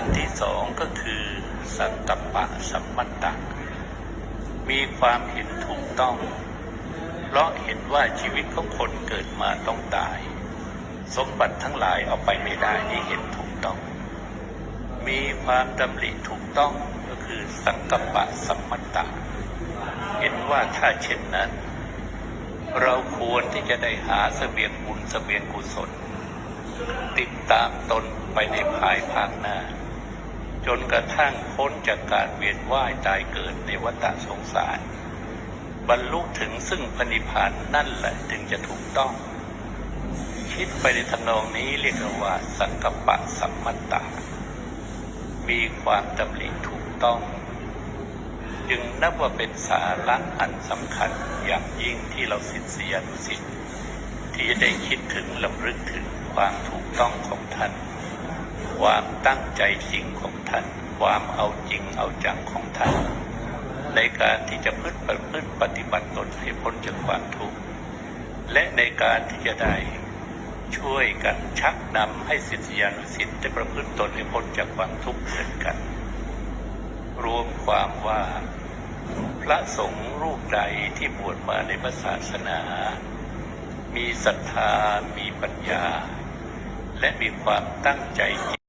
อันที่สองก็คือสัตตปะสัมมัตตะมีความเห็นถูกต้อง เพราะเห็นว่าชีวิตของคนเกิดมาต้องตาย สมบัติทั้งหลายเอาไปไม่ได้นี่เห็นถูกต้อง มีความดำริถูกต้องก็คือสังกัปปะสัมมัตตะเห็นว่าถ้าเช่นนั้น เราควรที่จะได้หาเสบียงบุญเสบียงกุศล ติดตามตนไปในภายภาคหน้า จนกระทั่งพ้นจากการเวียนว่ายตายเกิดในวัฏสงสาร บรรลุถึงซึ่งพนิพานนั่นแหละถึงจะถูกต้อง คิดไปในทำนองนี้เรียกว่าสังกัปปะสัมมัตตา มีความดำริถูกต้อง จึงนับว่าเป็นสาระอันสำคัญอย่างยิ่งที่เราสิทธิยานุสิทธิ์ที่จะได้คิดถึงลำลึกถึงความถูกต้องของท่าน ความตั้งใจจริงของท่าน ความเอาจริงเอาจังของท่าน ในการที่จะพึ่งประพฤติปฏิบัติตนให้พ้นจากความทุกข์และในการที่จะได้ช่วยกันชักนำให้ศิษยานุศิษย์ได้ประพฤติตนให้พ้นจากความทุกข์เหมือนกัน รวมความว่าพระสงฆ์รูปใดที่บวชมาในพระศาสนา มีศรัทธา มีปัญญา และมีความตั้งใจจริง